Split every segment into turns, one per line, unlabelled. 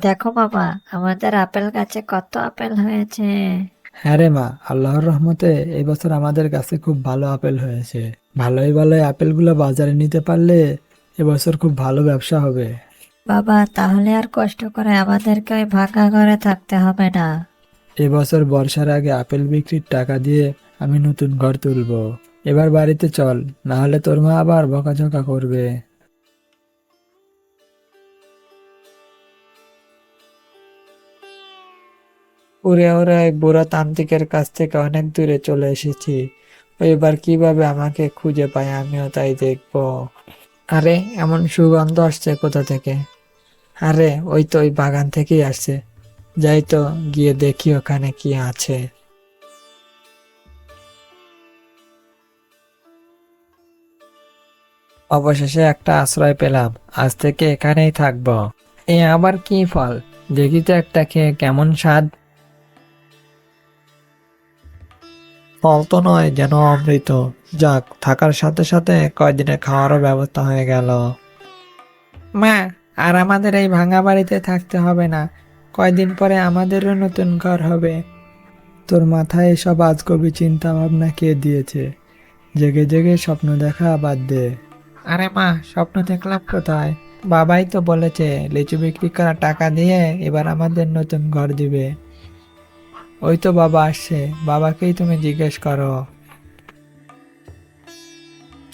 দেখো বাবা আমাদের আপেল গাছে কত আপেল হয়েছে।
হ্যাঁ রে মা আল্লাহর রহমতে এবছর আমাদের কাছে খুব ভালো আপেল হয়েছে। ভালোই ভালোই আপেলগুলো বাজারে নিতে পারলে এবছর খুব ভালো ব্যবসা হবে।
বাবা তাহলে আর কষ্ট করে আমাদেরকে ওই ভাঙা ঘরে থাকতে হবে না।
এবছর বর্ষার আগে আপেল বিক্রির টাকা দিয়ে আমি নতুন ঘর তুলবো। এবার বাড়িতে চল না হলে তোর মা আবার বকাঝকা করবে। ওরে ওই বুড়ো তান্ত্রিকের কাছ থেকে অনেক দূরে চলে এসেছি। এবার কীভাবে আমাকে খুঁজে পায় আমিও তাই দেখব। আরে, এমন সুগন্ধ আসছে কোথা থেকে? আরে, ওই তো ওই বাগান থেকেই আসছে। যাই তো, গিয়ে দেখি ওখানে কি আছে। অবশেষে একটা আশ্রয় পেলাম। আজ থেকে এখানেই থাকব। এ আবার কি ফল? দেখি তো একটা খেয়ে কেমন স্বাদ। ফল তো নয়, যেন অমৃত। যাক, থাকার সাথে সাথে কয়দিনে খাওয়ারও ব্যবস্থা হয়ে গেল। মা, আর আমাদের এই ভাঙা বাড়িতে থাকতে হবে না। কয়দিন পরে আমাদেরও নতুন ঘর হবে। তোর মাথায় এসব আজগবি চিন্তা ভাবনা কে দিয়েছে? জেগে জেগে স্বপ্ন দেখা বাদ দে। আরে মা, স্বপ্ন দেখলাম কোথায়? বাবাই তো বলেছে, লিচু বিক্রি করা টাকা দিয়ে এবার আমাদের নতুন ঘর দিবে। ওই তো বাবা আসছে। বাবাকেই তুমি জিজ্ঞেস করো।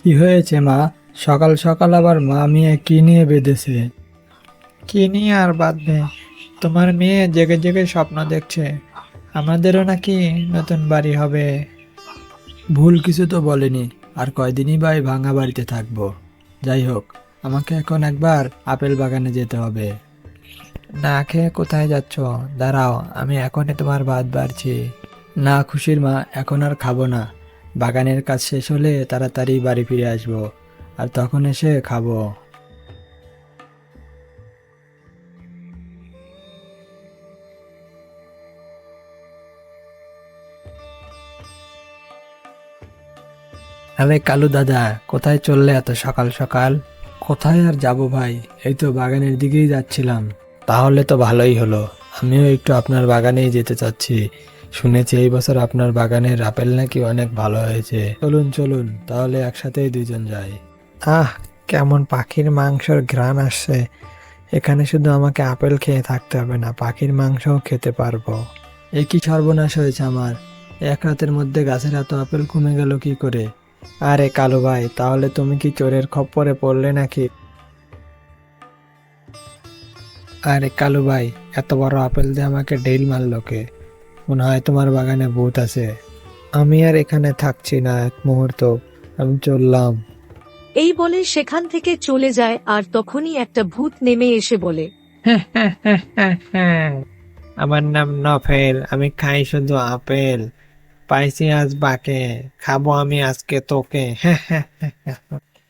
কি হয়েছে মা? সকাল সকাল আবার মা মেয়ে কি নিয়ে বেঁধেছে? কি নিয়ে আর বাঁধবে? তোমার মেয়ে জেগে জেগে স্বপ্ন দেখছে। আমাদেরও নাকি নতুন বাড়ি হবে। ভুল কিছু তো বলেনি। আর কয়দিনই বা এই ভাঙা বাড়িতে থাকব। যাই হোক, আমাকে এখন একবার আপেল বাগানে যেতে হবে। না খেয়ে কোথায় যাচ্ছ? দাঁড়াও, আমি এখনই তোমার ভাত বাড়ছি। না, খুশির মা, এখন আর খাব না। বাগানের কাজ শেষ হলে তাড়াতাড়ি বাড়ি ফিরে আসব, আর তখন এসে খাব। আরে কালু দাদা, কোথায় চললে এত সকাল সকাল? কোথায় আর যাব ভাই? এই তো বাগানের দিকেই যাচ্ছিলাম। তাহলে তো ভালোই হলো। আমিও একটু আপনার বাগানেই যেতে চাচ্ছি। শুনেছি এই বছর আপনার বাগানের আপেল নাকি অনেক ভালো হয়েছে। চলুন চলুন, তাহলে একসাথেই দুজন যাই। আহ, কেমন পাখির মাংসর ঘ্রাণ আসছে। এখানে শুধু আমাকে আপেল খেয়ে থাকতে হবে না, পাখির মাংসও খেতে পারব। এ কি সর্বনাশ হয়েছে আমার। এক রাতের মধ্যে গাছের এত আপেল কমে গেল কি করে? আরে কালু ভাই, তাহলে তুমি কি চোরের খপ্পরে পড়লে নাকি? আরে কালু ভাই এত বড় আপেল দিয়ে আমাকে ডেল মারলো কে? মনে হয় তোমার বাগানে ভূত আছে। আমি আর এখানে থাকছি না এক মুহূর্ত আমি চললাম।
এই বলে সেখান থেকে চলে যায় আর তখনই একটা ভূত নেমে এসে বলে
আমার নাম নফেল আমি খাই শুধু আপেল। পাইছি আজ বাকে খাব আমি আজকে তোকে।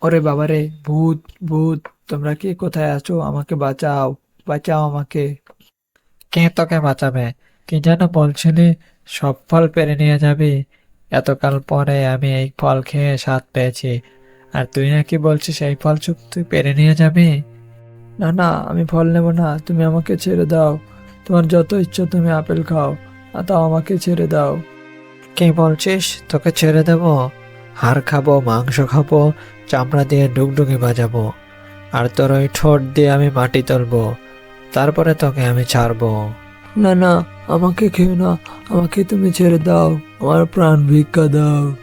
ওরে বাবারে ভূত ভূত তোমরা কি কোথায় আছো? আমাকে বাঁচাও। বাঁচাও আমাকে। কে তোকে বাঁচাবে? কি যেন বলছিলি, সব ফল পেরে নিয়ে যাবি। এতকাল পরে আমি এই ফল খেয়ে স্বাদ পেয়েছি। আর তুই নাকি বলছিস এই ফল চুপ তুই পেরে নিয়ে যাবি? না না, আমি ফল নেব না, তুমি আমাকে ছেড়ে দাও। তোমার যত ইচ্ছা তুমি আপেল খাও, আর তাও আমাকে ছেড়ে দাও। কে বলছিস, তোকে ছেড়ে দেব? হাড় খাব, মাংস খাব, চামড়া দিয়ে ডুগডুগি বাজাবো, আর তোর ওই ঠোঁট দিয়ে আমি মাটি তুলবো। তারপরে তোকে আমি ছাড়বো। না না আমাকে খেও না। আমাকে তুমি ছেড়ে দাও। আমার প্রাণ ভিক্ষা দাও।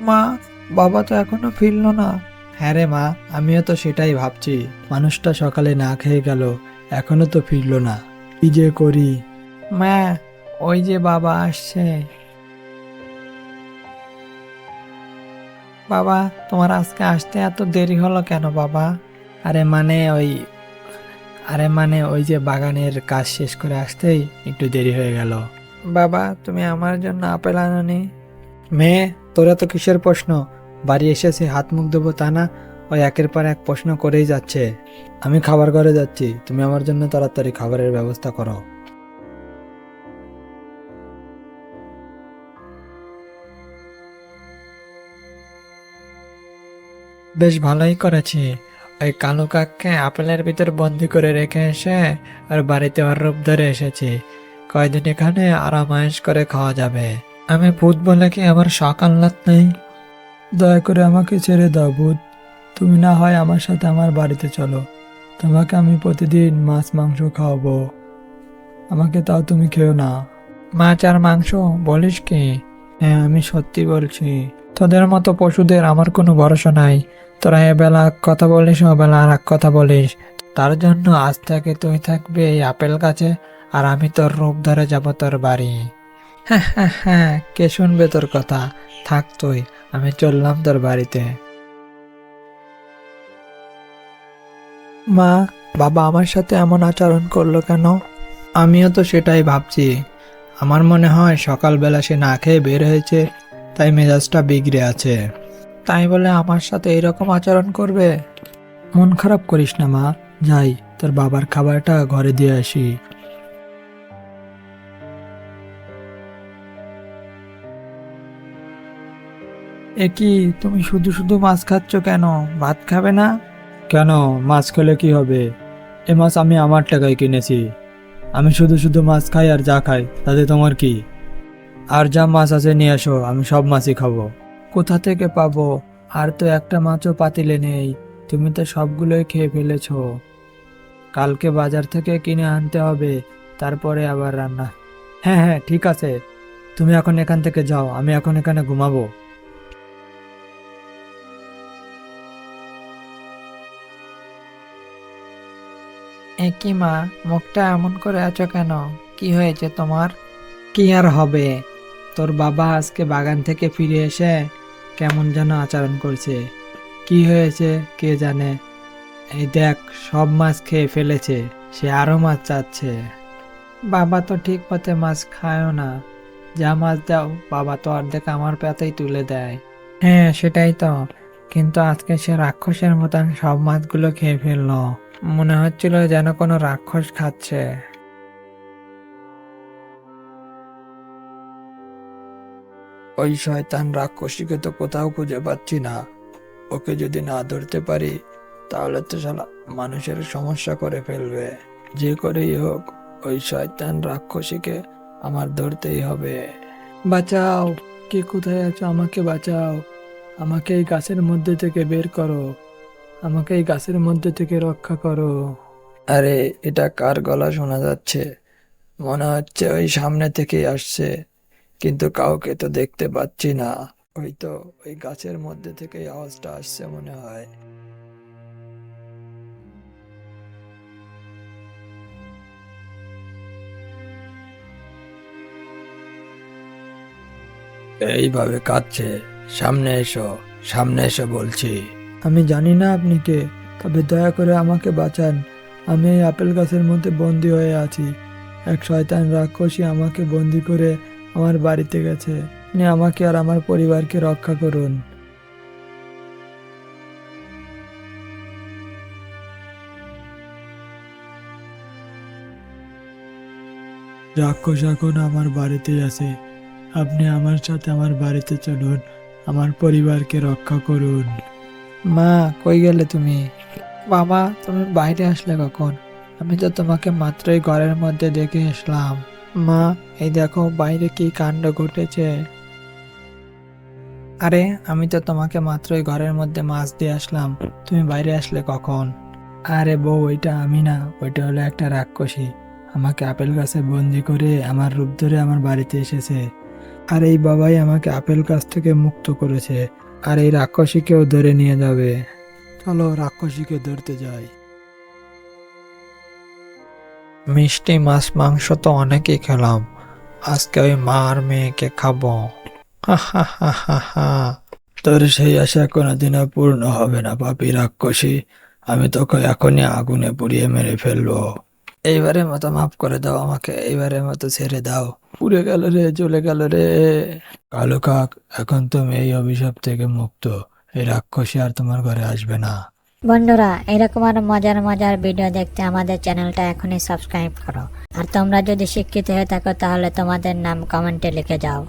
মা বাবা তো এখনও ফিরলো না। হ্যাঁ রে মা আমিও তো সেটাই ভাবছি। মানুষটা সকালে না খেয়ে গেল এখনও তো ফিরলো না। কি যে করি? মা ওই যে বাবা আসছে। বাবা তোমার আজকে আসতে এত দেরি হলো কেন বাবা? আরে মানে ওই আরে মানে ওই যে বাগানের কাজ শেষ করে আসতেই একটু দেরি হয়ে গেল। বাবা তুমি আমার জন্য আপেল আনোনি। মেয়ে তোরা তো কিসের প্রশ্ন? বাড়ি এসেছে হাত মুখ দেবো তা না ওই একের পর এক প্রশ্ন করেই যাচ্ছে। আমি খাবার ঘরে যাচ্ছি তুমি আমার জন্য তাড়াতাড়ি খাবারের ব্যবস্থা করো। বেশ ভালোই করেছি।
ওই কালু কাককে আপেলের ভিতর বন্দি করে রেখে এসে আর বাড়িতে ওর রূপ ধরে এসেছি। কয়দিন এখানে আরামায়েশ করে খাওয়া যাবে। আমি ভূত বলে কি আমার সকাল লাত নেই?
দয়া করে আমাকে ছেড়ে দাও ভূত। তুমি না হয় আমার সাথে আমার বাড়িতে চলো। তোমাকে আমি প্রতিদিন মাছ, মাংস খাওয়াবো। আমাকে তাও তুমি খেও না।
মাছ আর মাংস বলিস কি?
হ্যাঁ আমি সত্যি বলছি।
তোদের মতো পশুদের আমার কোনো ভরসা নাই। তোরা এবেলা এক কথা বলিস ওবেলা আর এক কথা বলিস। তার জন্য আজ থেকে তুই থাকবি এই আপেল গাছে, আর আমি তোর রূপ ধরে যাব তোর বাড়ি। হ্যাঁ হ্যাঁ হ্যাঁ কে শুনবে তোর কথা? থাক তুই, আমি চললাম তোর বাড়িতে। মা, বাবা আমার সাথে এমন আচরণ করল কেন? আমিও তো সেটাই ভাবছি। আমার মনে হয় সকালবেলা সে না খেয়ে বের হয়েছে তাই মেজাজটা বিগড়ে আছে। তাই বলে আমার সাথে এরকম আচরণ করবে?
মন খারাপ করিস না, মা। যাই, তোর বাবার খাবারটা ঘরে দিয়ে আসি।
এ কি, তুমি শুধু শুধু মাছ খাচ্ছ কেন? ভাত খাবে না?
কেন? মাছ খেলে কি হবে? এ মাছ আমি আমার টাকায় কিনেছি। আমি শুধু শুধু মাছ খাই আর যা খাই, তাতে তোমার কি? আর যা মাছ আছে নিয়ে আসো আমি সব মাছই খাব। কোথা থেকে পাবো? আর তো একটা মাছও পাতিলে নেই তুমি তো সবগুলোই খেয়ে ফেলেছো। কালকে বাজার থেকে কিনে আনতে হবে তারপরে আবার রান্না। হ্যাঁ হ্যাঁ ঠিক আছে। তুমি এখন এখান থেকে যাও আমি এখন এখানে ঘুমাবো।
এ কি মা মুখটা এমন করে আছো কেন? কি হয়েছে তোমার? কি আর হবে? তোর বাবা আজকে বাগান থেকে ফিরে এসে কেমন যেন আচরণ করছে। কি হয়েছে কে জানে? এই দেখ, সব মাছ খেয়ে ফেলেছে, সে আরও মাছ চাচ্ছে। বাবা তো ঠিক পথে মাছ খায়ও না। যা মাছ দাও, বাবা তো অর্ধেক আমার পাতেই তুলে দেয়। হ্যাঁ সেটাই তো। কিন্তু আজকে সে রাক্ষসের মতন সব মাছগুলো খেয়ে ফেলল। মনে হচ্ছিল যেন কোনো রাক্ষস খাচ্ছে।
ওই শয়তান রাক্ষসীকে তো কোথাও খুঁজে পাচ্ছি না। ওকে যদি না ধরতে পারি, তাহলে তো শালা মানুষের সমস্যা করে ফেলবে। যে করেই হোক, ওই শয়তান রাক্ষসীকে আমার ধরতেই হবে। বাঁচাও! কে কোথায় আছো আমাকে বাঁচাও! আমাকে এই গাছের মধ্যে থেকে বের করো। আমাকে এই গাছের মধ্যে থেকে রক্ষা করো। আরে, এটা কার গলা শোনা যাচ্ছে? মনে হচ্ছে ওই সামনে থেকেই আসছে। কিন্তু কাউকে তো দেখতে পাচ্ছি না। ওই তো, ওই গাছের মধ্যে থেকে আওয়াজটা আসছে মনে হয়। এইভাবে কাঁদছে। সামনে এসো সামনে এসো বলছি। আমি জানি না আপনি কে, তবে দয়া করে আমাকে বাঁচান। আমি এই আপেল গাছের মধ্যে বন্দি হয়ে আছি। এক শয়তান রাক্ষসী আমাকে বন্দি করে আমার বাড়িতে গেছে। আপনি আমাকে আর আমার পরিবারকে রক্ষা করুন। রাক্ষস এখন আমার বাড়িতেই আছে। আপনি আমার সাথে আমার বাড়িতে চলুন। আমার পরিবারকে রক্ষা করুন।
মা, কই গেলে তুমি? বাবা, তুমি বাইরে আসলে কখন? আমি তো তোমাকে মাত্রই ঘরের মধ্যে দেখে আসলাম। মা, এই দেখো বাইরে কি কাণ্ড ঘটেছে। আরে, আমি তো তোমাকে মাত্রই ঘরের মধ্যে মাছ দিয়ে আসলাম। তুমি বাইরে আসলে কখন?
আরে বউ, ওইটা আমি না, ওইটা হলো একটা রাক্ষসী। আমাকে আপেল গাছে বন্দি করে আমার রূপ ধরে আমার বাড়িতে এসেছে। আর এই বাবাই আমাকে আপেল গাছ থেকে মুক্ত করেছে। আর এই রাক্ষসীকেও ধরে নিয়ে যাবে। চলো রাক্ষসীকে ধরতে যাই।
মিষ্টি মাছ, মাংস তো অনেকই খেলাম। আজকে ওই মা আর মেয়েকে খাব।
তোর সেই আশা কোনোদিনও পূর্ণ হবে না, পাপি রাক্ষসী। আমি তোকে এখনই আগুনে পুড়িয়ে মেরে ফেলব। এইবারের মতো মাফ করে দাও আমাকে, এইবারের মতো ছেড়ে দাও। পুড়ে গেল রে চলে গেল রে। কালো কাক, এখন তুমি এই অভিশাপ থেকে মুক্ত। এই রাক্ষসী আর তোমার ঘরে আসবে না।
বন্ধুরা, এরকম আরও মজার মজার ভিডিও দেখতে আমাদের চ্যানেলটা এখনই সাবস্ক্রাইব করো। আর তোমরা যদি শিক্ষিত হয়ে থাকো, তাহলে তোমাদের নাম কমেন্টে লিখে যাও।